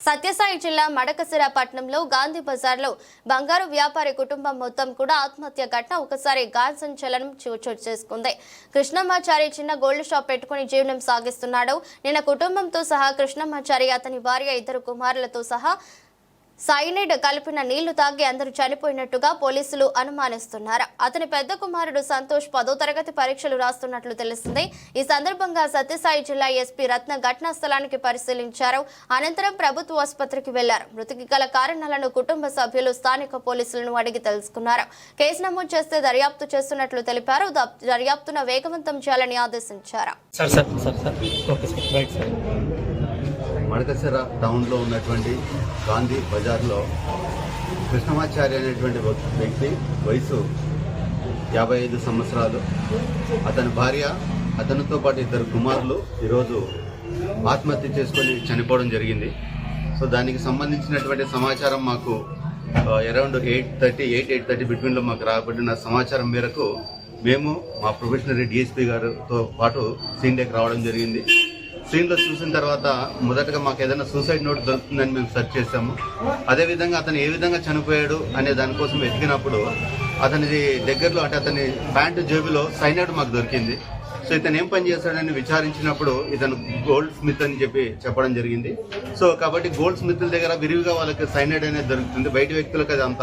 సత్యసాయి జిల్లా మడకసిర పట్టణంలో గాంధీ బజార్లో బంగారు వ్యాపారి కుటుంబం మొత్తం కూడా ఆత్మహత్య ఘటన ఒకసారి గాలి సంచలనం చోటు చేసుకుంది. కృష్ణమాచారి చిన్న గోల్డ్ షాప్ పెట్టుకుని జీవనం సాగిస్తున్నాడు. నిన్న కుటుంబంతో సహా కృష్ణమాచారి అతని భార్య ఇద్దరు కుమారులతో సహా సైనైడ్ కలిపిన నీళ్ళు తాగి అందరూ చనిపోయినట్టుగా పోలీసులు అనుమానిస్తున్నారు? అతని పెద్ద కుమారుడు సంతోష్ పదో తరగతి పరీక్షలు రాస్తున్నట్లు తెలిసింది. ఈ సందర్భంగా సత్యసాయి జిల్లా ఎస్పీ రత్న ఘటనా స్థలానికి పరిశీలించారు. అనంతరం ప్రభుత్వ ఆసుపత్రికి వెళ్ళారు. మృతికి గల కారణాలను కుటుంబ సభ్యులు స్థానిక పోలీసులను అడిగి తెలుసుకున్నారు. కేసు నమోదు చేస్తే దర్యాప్తు చేస్తున్నట్లు తెలిపారు. ద- దర్యాప్తును వేగవంతం చేయాలని ఆదేశించారు. Sir sir sir sir. Okay sir. Right sir Madakasira టౌన్లో ఉన్నటువంటి గాంధీ బజార్లో కృష్ణమాచార్య అనేటువంటి వ్యక్తి వయసు యాభై ఐదు సంవత్సరాలు. అతని భార్య అతనితో పాటు ఇద్దరు కుమారులు ఈరోజు ఆత్మహత్య చేసుకొని చనిపోవడం జరిగింది. సో దానికి సంబంధించినటువంటి సమాచారం మాకు around eight thirty eight eight thirty బిట్వీన్లో మాకు రాబడిన సమాచారం మేరకు మేము మా ప్రొఫెషనరీ డిఎస్పీ గారితో పాటు సీన్ డేకి రావడం జరిగింది. స్క్రీన్లో చూసిన తర్వాత మొదటగా మాకు ఏదైనా సూసైడ్ నోట్ దొరుకుతుందని మేము సెర్చ్ చేసాము అదేవిధంగా అతను ఏ విధంగా చనిపోయాడు అనే దానికోసం వెతికినప్పుడు అతనిది దగ్గరలో అంటే అతని ప్యాంటు జేబులో సైనైడ్ మాకు దొరికింది. సో ఇతను ఏం పని చేస్తాడని విచారించినప్పుడు ఇతను గోల్డ్ స్మిత్ అని చెప్పి చెప్పడం జరిగింది. సో కాబట్టి గోల్డ్ స్మిత్ల దగ్గర విరివిగా వాళ్ళకి సైనైడ్ అనేది దొరుకుతుంది. బయట వ్యక్తులకు అది అంత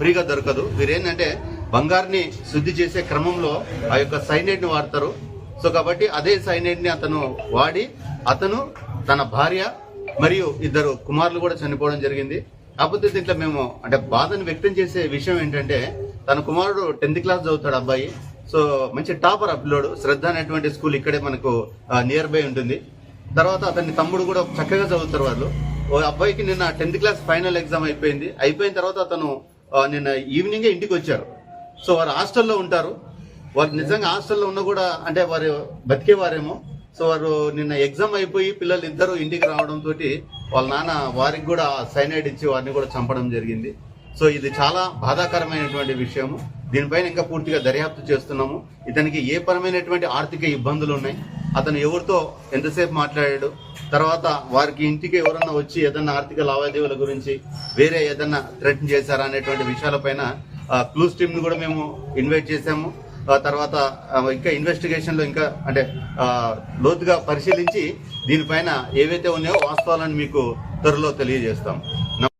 ఫ్రీగా దొరకదు. వీరేంటంటే బంగారుని శుద్ధి చేసే క్రమంలో ఆ యొక్క సైనైడ్ని వాడతారు. సో కాబట్టి అదే సైనైడ్ని అతను వాడి అతను తన భార్య మరియు ఇద్దరు కుమారులు కూడా చనిపోవడం జరిగింది. కాకపోతే దీంట్లో మేము అంటే బాధను వ్యక్తం చేసే విషయం ఏంటంటే తన కుమారుడు టెన్త్ క్లాస్ చదువుతాడు అబ్బాయి. సో మంచి టాపర్ ఆ శ్రద్ధ అనేటువంటి స్కూల్ ఇక్కడే మనకు నియర్ బై ఉంటుంది. తర్వాత అతని తమ్ముడు కూడా చక్కగా చదువుతారు వాళ్ళు. ఓ అబ్బాయికి నిన్న టెన్త్ క్లాస్ ఫైనల్ ఎగ్జామ్ అయిపోయింది. అయిపోయిన తర్వాత అతను నిన్న ఈవినింగే ఇంటికి వచ్చారు. సో వారు హాస్టల్లో ఉంటారు. వారు నిజంగా హాస్టల్లో ఉన్న కూడా అంటే వారు బతికేవారేమో. సో వారు నిన్న ఎగ్జామ్ అయిపోయి పిల్లలు ఇద్దరు ఇంటికి రావడం తోటి వాళ్ళ నాన్న వారికి కూడా సైనైడ్ ఇచ్చి వారిని కూడా చంపడం జరిగింది. సో ఇది చాలా బాధాకరమైనటువంటి విషయము. దీనిపైన ఇంకా పూర్తిగా దర్యాప్తు చేస్తున్నాము. ఇతనికి ఏ పరమైనటువంటి ఆర్థిక ఇబ్బందులు ఉన్నాయి అతను ఎవరితో ఎంతసేపు మాట్లాడాడు తర్వాత వారికి ఇంటికి ఎవరన్నా వచ్చి ఏదన్నా ఆర్థిక లావాదేవీల గురించి వేరే ఏదన్నా థ్రెట్ చేశారా అనేటువంటి విషయాలపైన క్లూస్ టీమ్ని కూడా మేము ఇన్వైట్ చేశాము. తర్వాత ఇంకా ఇన్వెస్టిగేషన్లో ఇంకా అంటే ఆ, లోతుగా పరిశీలించి దీనిపైన ఏవైతే ఉన్నాయో వాస్తవాలను మీకు త్వరలో తెలియజేస్తాం.